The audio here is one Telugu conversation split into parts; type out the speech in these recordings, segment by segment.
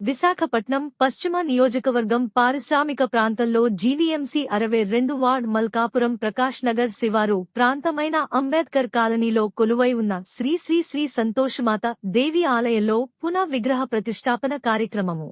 విశాఖపట్నం పశ్చిమ నియోజకవర్గం పారిశ్రామిక ప్రాంతంలో జీవీఎంసీ అరవై రెండు వార్డ్ మల్కాపురం ప్రకాష్ నగర్ శివారు ప్రాంతమైన అంబేద్కర్ కాలనీలో కొలువై ఉన్న శ్రీ శ్రీ శ్రీ సంతోషమాత దేవి ఆలయంలో పునః విగ్రహ ప్రతిష్టాపన కార్యక్రమము.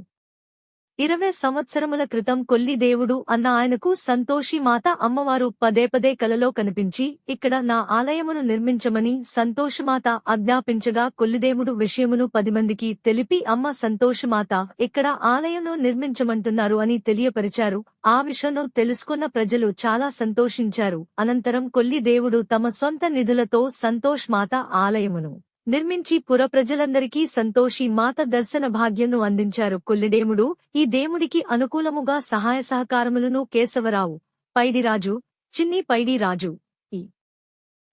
ఇరవై సంవత్సరముల క్రితం కొల్లిదేవుడు అన్న ఆయనకు సంతోషి మాత అమ్మవారు పదే పదే కలలో కనిపించి ఇక్కడ నా ఆలయమును నిర్మించమని సంతోషమాత ఆజ్ఞాపించగా కొల్లిదేవుడు విషయమును పది మందికి తెలిపి అమ్మ సంతోషమాత ఇక్కడ ఆలయంను నిర్మించమంటున్నారు అని తెలియపరిచారు. ఆ విషయంలో తెలుసుకున్న ప్రజలు చాలా సంతోషించారు. అనంతరం కొల్లిదేవుడు తమ సొంత నిధులతో సంతోష్ మాత ఆలయమును నిర్మించి పురప్రజలందరికీ సంతోషి మాత దర్శన భాగ్యంను అందించారు. కొల్లిడేముడు ఈ దేవుడికి అనుకూలముగా సహాయ సహకారములను కేశవరావు పైడిరాజు చిన్ని పైడిరాజు ఈ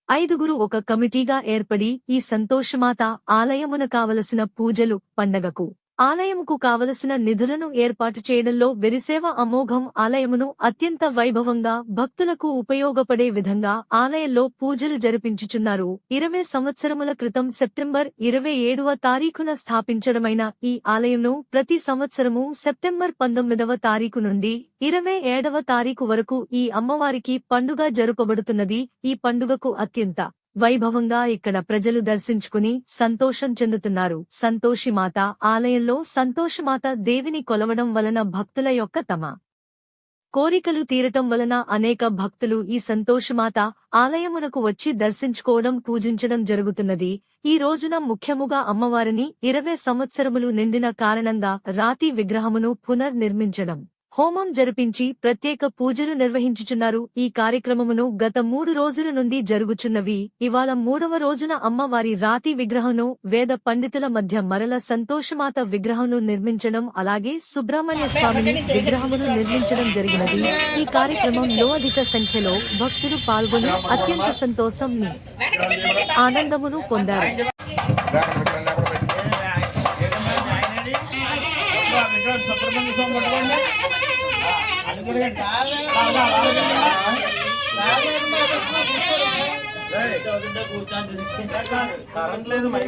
ఐదుగురు ఒక కమిటీగా ఏర్పడి ఈ సంతోషమాత ఆలయమున కావలసిన పూజలు పండగకు ఆలయముకు కావలసిన నిధులను ఏర్పాటు చేయడంలో వెరిసేవ అమోఘం ఆలయమును అత్యంత వైభవంగా భక్తులకు ఉపయోగపడే విధంగా ఆలయంలో పూజలు జరిపించుచున్నారు. ఇరవై సంవత్సరముల క్రితం సెప్టెంబర్ ఇరవై ఏడవ తారీఖున స్థాపించడమైన ఈ ఆలయంను ప్రతి సంవత్సరము సెప్టెంబర్ పంతొమ్మిదవ తారీఖు నుండి ఇరవై ఏడవ తారీఖు వరకు ఈ అమ్మవారికి పండుగ జరుపబడుతున్నది. ఈ పండుగకు అత్యంత వైభవంగా ఇక్కడ ప్రజలు దర్శించుకుని సంతోషం చెందుతున్నారు. సంతోషిమాత ఆలయంలో సంతోషమాత దేవిని కొలవడం వలన భక్తుల యొక్క తమ కోరికలు తీరటం వలన అనేక భక్తులు ఈ సంతోషమాత ఆలయమునకు వచ్చి దర్శించుకోవడం పూజించడం జరుగుతున్నది. ఈ రోజున ముఖ్యముగా అమ్మవారిని ఇరవై సంవత్సరములు నిండిన కారణంగా రాతి విగ్రహమును పునర్నిర్మించడం. హోమం జరిపించి ప్రత్యేక పూజలు నిర్వహించుచున్నారు. ఈ కార్యక్రమమును గత మూడు రోజుల నుండి జరుగుచున్నవి. ఇవాళ మూడవ రోజున అమ్మవారి రాతి విగ్రహంను వేద పండితుల మధ్య మరల సంతోషమాత విగ్రహంను నిర్మించడం అలాగే సుబ్రహ్మణ్య స్వామిని విగ్రహమును నిర్మించడం జరిగినది. ఈ కార్యక్రమంలో అధిక సంఖ్యలో భక్తులు పాల్గొని అత్యంత సంతోషం ఆనందమును పొందారు. సుబ్రహ్మణ్య స్వామి కరెంట్ లేదు మరి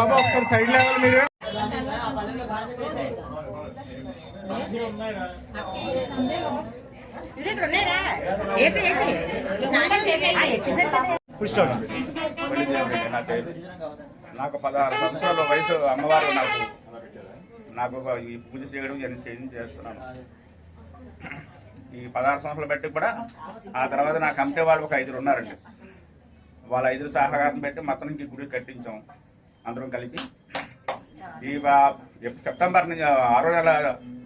బాబా ఒకసారి సైడ్ లేవాలి మీరు. నాకు పదహారు సంవత్సరాల వయసు అమ్మవారు నాకు. నాకు ఒక ఈ పూజ చేయడం ఇవన్నీ చేయడం చేస్తున్నాను. ఈ పదహారు సంవత్సరాలు బట్టి కూడా ఆ తర్వాత నా కమిటీ వాళ్ళు ఒక ఐదుగురు ఉన్నారండి. వాళ్ళ ఐదుగురు సహకారం పెట్టి మొత్తం ఈ గుడి కట్టించాం. అందరం కలిపి. ఈ సెప్టెంబర్ నుంచి ఆరో నెల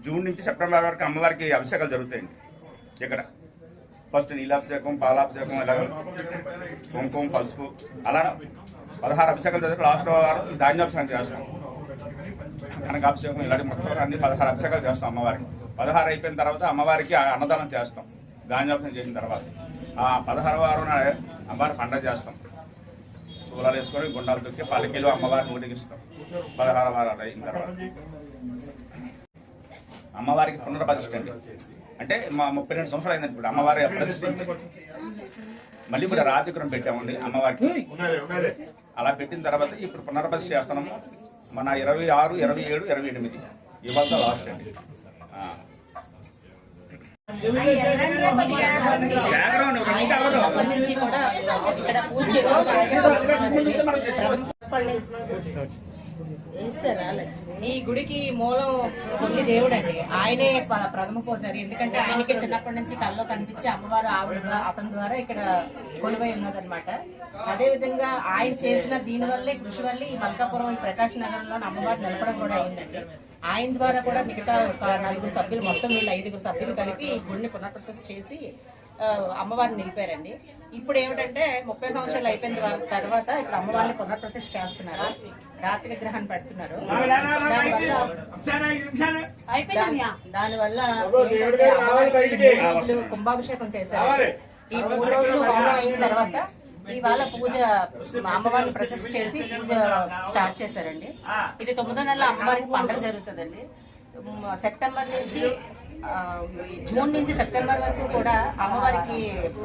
జూన్ నుంచి సెప్టెంబర్ వరకు అమ్మవారికి అభిషేకాలు జరుగుతాయండి. ఇక్కడ. ఫస్ట్ నీలాభిషేకం పాలాభిషేకం ఇలా కుంకుమ పసుపు అలా పదహారు అభిషేకాలు చదివి లాస్ట్ వారం ధాన్యాభిషేకం చేస్తాం. కనకాభిషేకం ఇలాంటి మొత్తం అన్ని పదహారు అభిషేకాలు చేస్తాం అమ్మవారికి. పదహారు అయిపోయిన తర్వాత అమ్మవారికి ఆ అన్నదానం చేస్తాం. ధాన్యాభిషేకం చేసిన తర్వాత. ఆ పదహారు వారం అమ్మవారి పండగ చేస్తాం. సూలాలు వేసుకొని గుండాలు తొక్కి పల్లకీలు అమ్మవారిని ఊడిగిస్తాం పదహారు వారాలు అయిన తర్వాత. అమ్మవారికి పునర్ప్రతిష్ఠ అంటే మా ముప్పై రెండు సంవత్సరాలు అయింది ఇప్పుడు అమ్మవారి ప్రతిష్ఠ మళ్ళీ ఇప్పుడు రాజకీయం పెట్టామండి అమ్మవారికి. అలా పెట్టిన తర్వాత ఇప్పుడు పునర్ప్రతిష్ఠ చేస్తున్నాము. మన ఇరవై ఆరు ఇరవై ఏడు ఇరవై ఎనిమిది. ఇవాళ లాస్ట్ అండి ఆ. బ్యాక్గ్రౌండ్ ఒక నిమిషం అవ్వదు. నుంచి కూడా ఇక్కడ పూజ ఈ గుడికి మూలం కొన్ని దేవుడు అండి ఆయనే ప్రథమ పూజారి. ఎందుకంటే ఆయనకి చిన్నప్పటి నుంచి కల్లో కనిపించి అమ్మవారు ఆవిడ అతని ద్వారా ఇక్కడ కొలువై ఉన్నదన్నమాట. అదే విధంగా ఆయన చేసిన దీని వల్లే కృషి వల్లే ఈ మల్కాపురం ఈ ప్రకాష్ నగరంలో అమ్మవారు నిలపడం కూడా అయిందండి. ఆయన ద్వారా కూడా మిగతా ఒక నలుగురు సభ్యులు మొత్తం వీళ్ళు ఐదుగురు సభ్యులు కలిపి ఈ గుడిని పునఃప్రతిష్ఠ చేసి అమ్మవారిని నిలిపారండి. ఇప్పుడు ఏమిటంటే ముప్పై సంవత్సరాలు అయిపోయిన తర్వా- తర్వాత ఇప్పుడు అమ్మవారిని పునఃప్రతిష్ఠ చేస్తున్నారు. రాత్రి విగ్రహాన్ని పెడుతున్నారు. దానివల్ల కుంభాభిషేకం చేశారు. ఈ మూడు రోజులు హోమం అయిన తర్వాత ఇవాళ పూజ అమ్మవారిని ప్రతిష్ఠ చేసి పూజ స్టార్ట్ చేశారండి. ఇది తొమ్మిదో నెల అమ్మవారికి పండుగ జరుగుతుందండి. సెప్టెంబర్ నుంచి జూన్ నుంచి సెప్టెంబర్ వరకు కూడా అమ్మవారికి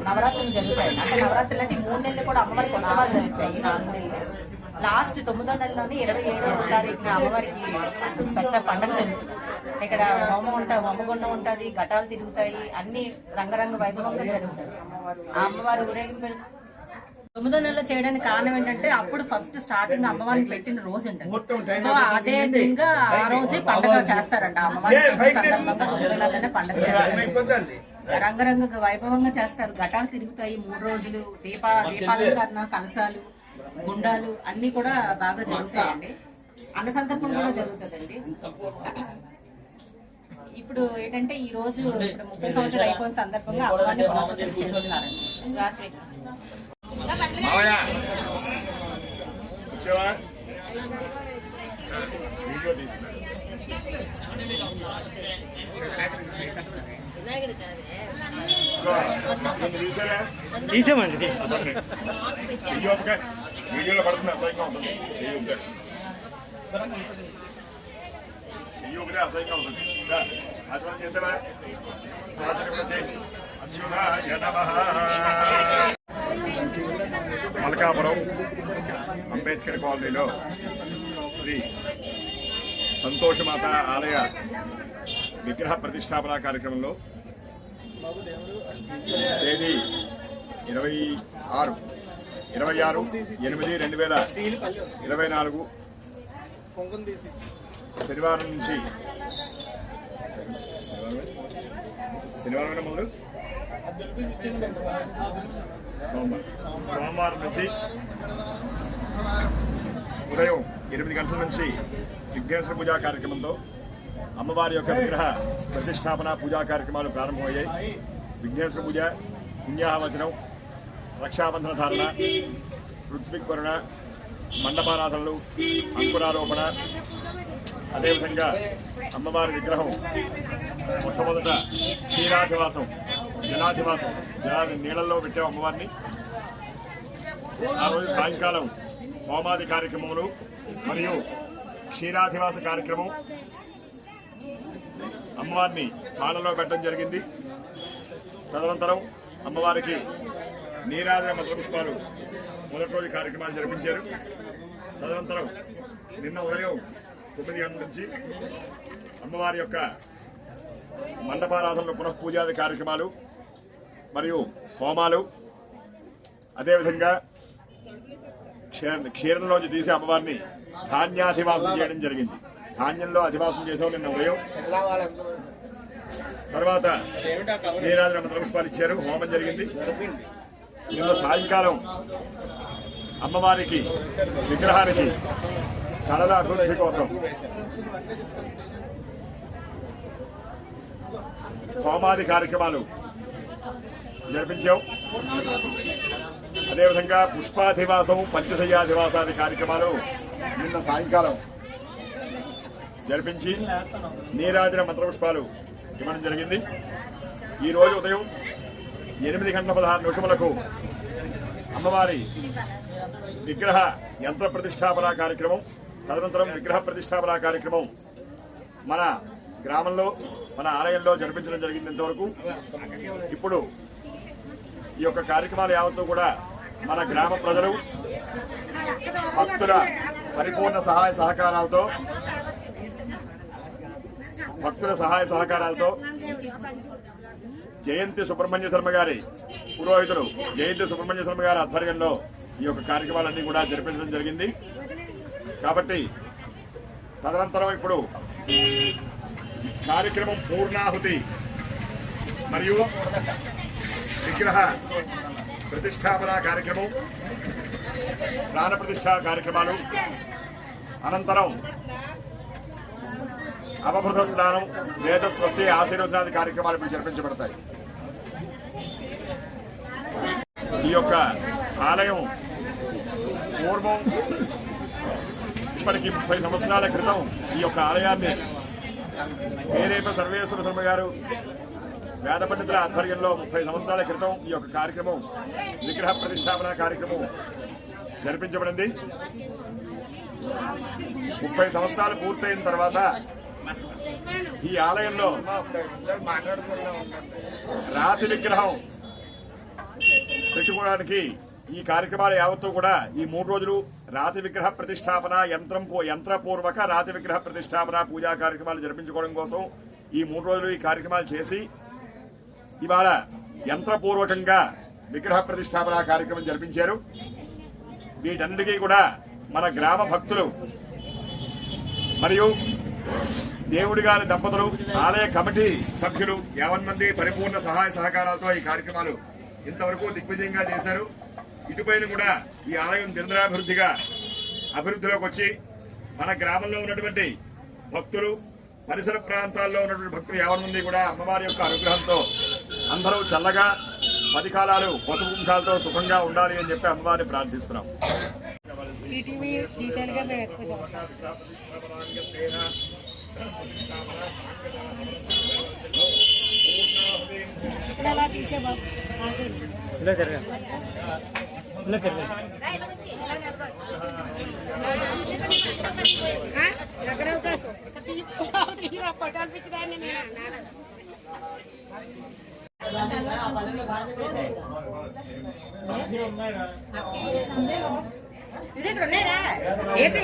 నవరాత్రులు జరుగుతాయి. అంటే నవరాత్రులు అంటే మూడు నెలలు కూడా అమ్మవారికి ఉత్సవాలు జరుగుతాయి. నాలుగు నెలలు. లాస్ట్ తొమ్మిదో నెలలోని ఇరవై ఏడో తారీఖున అమ్మవారికి పెద్ద పండగ జరుగుతుంది. ఇక్కడ హోమం ఉంటా హోమగుండం ఉంటుంది ఘటాలు తిరుగుతాయి అన్ని రంగరంగ వైభవంగా జరుగుతాయి. ఆ అమ్మవారి ఊరేగింపు తొమ్మిదో నెలలో చేయడానికి కారణం ఏంటంటే అప్పుడు ఫస్ట్ స్టార్టింగ్ అమ్మవారిని పెట్టిన రోజు ఉంటుంది. సో అదే విధంగా ఆ రోజే పండుగ చేస్తారంట. పెట్టిన సందర్భంగా తొమ్మిదో నెలలోనే పండుగ చేస్తారు. రంగరంగ వైభవంగా చేస్తారు. ఘటాలు తిరుగుతాయి మూడు రోజులు. దీప దీపాలంకరణ కలశాలు గుండాలు అన్ని కూడా బాగా జరుగుతాయండి. అన్న సందర్భం కూడా జరుగుతుందండి. ఇప్పుడు ఏంటంటే ఈ రోజు ఇప్పుడు ముప్పై సంవత్సరాలు అయిపోయిన సందర్భంగా అమ్మవారిని పునఃప్రతిష్ఠ చేస్తున్నారండి. రాత్రి. మావయ్య వచ్చావా వీడియో తీసారా తీసామండి వీడియోలో పడుతుంది అసహ్యంగా ఉంటుంది. చెయ్యి ఒకటే చెయ్యి ఒకటే అసహ్యంగా ఉంటుంది. ఆచరణ చేసావా? ఆచరణ చేయి. అచ్యుతాయ నమః. మల్కాపురం అంబేద్కర్ కాలనీలో శ్రీ సంతోషమాత ఆలయ విగ్రహ ప్రతిష్టాపన కార్యక్రమంలో తేదీ ఇరవై ఆరు ఇరవై ఆరు ఎనిమిది రెండు వేల ఇరవై నాలుగు శనివారం నుంచి శనివారం మొదలు సోమవారం సోమవారం నుంచి ఉదయం ఎనిమిది గంటల నుంచి విఘ్నేశ్వర పూజా కార్యక్రమంతో అమ్మవారి యొక్క విగ్రహ ప్రతిష్టాపన పూజా కార్యక్రమాలు ప్రారంభమయ్యాయి. విఘ్నేశ్వర పూజ పుణ్యాహవచనం రక్షాబంధన ధారణ ఋత్విక్వరణ మండపారాధనలు అంకురారోపణ. అదేవిధంగా అమ్మవారి విగ్రహం మొట్టమొదట క్షీరాధివాసం జనాధివాసం. దాని నీళ్ళల్లో పెట్టాం అమ్మవారిని. ఆ రోజు సాయంకాలం హోమాది కార్యక్రమములు మరియు క్షీరాధివాస కార్యక్రమం అమ్మవారిని పాలలో పెట్టడం జరిగింది. తదనంతరం అమ్మవారికి నీరాధన మంత్ర పుష్పాలు మొదటి రోజు కార్యక్రమాలు జరిపించారు. తదనంతరం నిన్న ఉదయం తొమ్మిది గంటల నుంచి అమ్మవారి యొక్క మండపారాధనలు పునఃపూజాది కార్యక్రమాలు మరియు హోమాలు అదేవిధంగా క్షీర క్షీరంలోంచి తీసి అమ్మవారిని ధాన్యాధివాసం చేయడం జరిగింది. ధాన్యంలో అధివాసం చేసాం నిన్న ఉదయం. తర్వాత నీరాజన మంత్రపుష్పాలు ఇచ్చారు. హోమం జరిగింది. నిన్న సాయంకాలం అమ్మవారికి విగ్రహానికి కళల అభివృద్ధి కోసం హోమాది కార్యక్రమాలు జరిపించాం అదేవిధంగా పుష్పాధివాసం పంచశయ్యాధివాసాది కార్యక్రమాలు నిన్న సాయంకాలం జరిపించి నీరాజన మంత్రపుష్పాలు ఇవ్వడం జరిగింది. ఈరోజు ఉదయం ఎనిమిది గంటల పదహారు నిమిషములకు అమ్మవారి విగ్రహ యంత్ర ప్రతిష్టాపన కార్యక్రమం తదనంతరం విగ్రహ ప్రతిష్టాపన కార్యక్రమం మన గ్రామంలో మన ఆలయంలో జరిపించడం జరిగింది ఇంతవరకు. ఇప్పుడు ఈ యొక్క కార్యక్రమాలు యావత్తు కూడా మన గ్రామ ప్రజలు భక్తుల పరిపూర్ణ సహాయ సహకారాలతో భక్తుల సహాయ సహకారాలతో జయంతి సుబ్రహ్మణ్య శర్మ గారి పురోహితుడు జయంతి సుబ్రహ్మణ్య శర్మ గారి ఆధ్వర్యంలో ఈ యొక్క కార్యక్రమాలన్నీ కూడా జరిపించడం జరిగింది. కాబట్టి తదనంతరం ఇప్పుడు కార్యక్రమం పూర్ణాహుతి. మరియు విగ్రహ ప్రతిష్టాపన కార్యక్రమం ప్రాణ కార్యక్రమాలు అనంతరం అవభృత స్నానం వేద స్వస్తి ఆశీర్వచనాది కార్యక్రమాలు ఇప్పుడు జరిపించబడతాయి. ఈ యొక్క ఆలయం పూర్వం ఇప్పటికి ముప్పై సంవత్సరాల క్రితం ఈ యొక్క ఆలయాన్ని వేరేప సర్వేశ్వర శర్మ గారు వేద పండితుల ఆధ్వర్యంలో ముప్పై సంవత్సరాల క్రితం ఈ యొక్క కార్యక్రమం విగ్రహ ప్రతిష్టాపన కార్యక్రమం జరిపించబడింది. ముప్పై సంవత్సరాలు పూర్తయిన తర్వాత ఈ ఆలయంలో రాతి విగ్రహం పెట్టుకోవడానికి ఈ కార్యక్రమాలు యావత్తూ కూడా ఈ మూడు రోజులు రాతి విగ్రహ ప్రతిష్టాపన యంత్రం పూ- యంత్రపూర్వక రాతి విగ్రహ ప్రతిష్టాపన పూజా కార్యక్రమాలు జరిపించుకోవడం కోసం ఈ మూడు రోజులు ఈ కార్యక్రమాలు చేసి ఇవాళ యంత్రపూర్వకంగా విగ్రహ ప్రతిష్టాపన కార్యక్రమం జరిపించారు. వీటన్నిటికీ కూడా మన గ్రామ భక్తులు మరియు దేవుడి గారి దంపతులు ఆలయ కమిటీ సభ్యులు యావన్ మంది పరిపూర్ణ సహాయ సహకారాలతో ఈ కార్యక్రమాలు ఇంతవరకు దిగ్విజయంగా చేశారు. ఇటుపైన కూడా ఈ ఆలయం నిరంతరాభివృద్ధిగా అభివృద్ధిలోకి వచ్చి మన గ్రామంలో ఉన్నటువంటి భక్తులు పరిసర ప్రాంతాల్లో ఉన్నటువంటి భక్తులు యావన్ మంది కూడా అమ్మవారి యొక్క అనుగ్రహంతో అందరూ చల్లగా పది కాలాలు పసుపు కుంకాలతో సుఖంగా ఉండాలి అని చెప్పి అమ్మవారిని ప్రార్థిస్తున్నాం ఇలా జరగా ఇలా జరగా ఎక్కడ అవకాశం పట్టాలు పిచ్చిదాన్ని నేను ఇది ఏసీ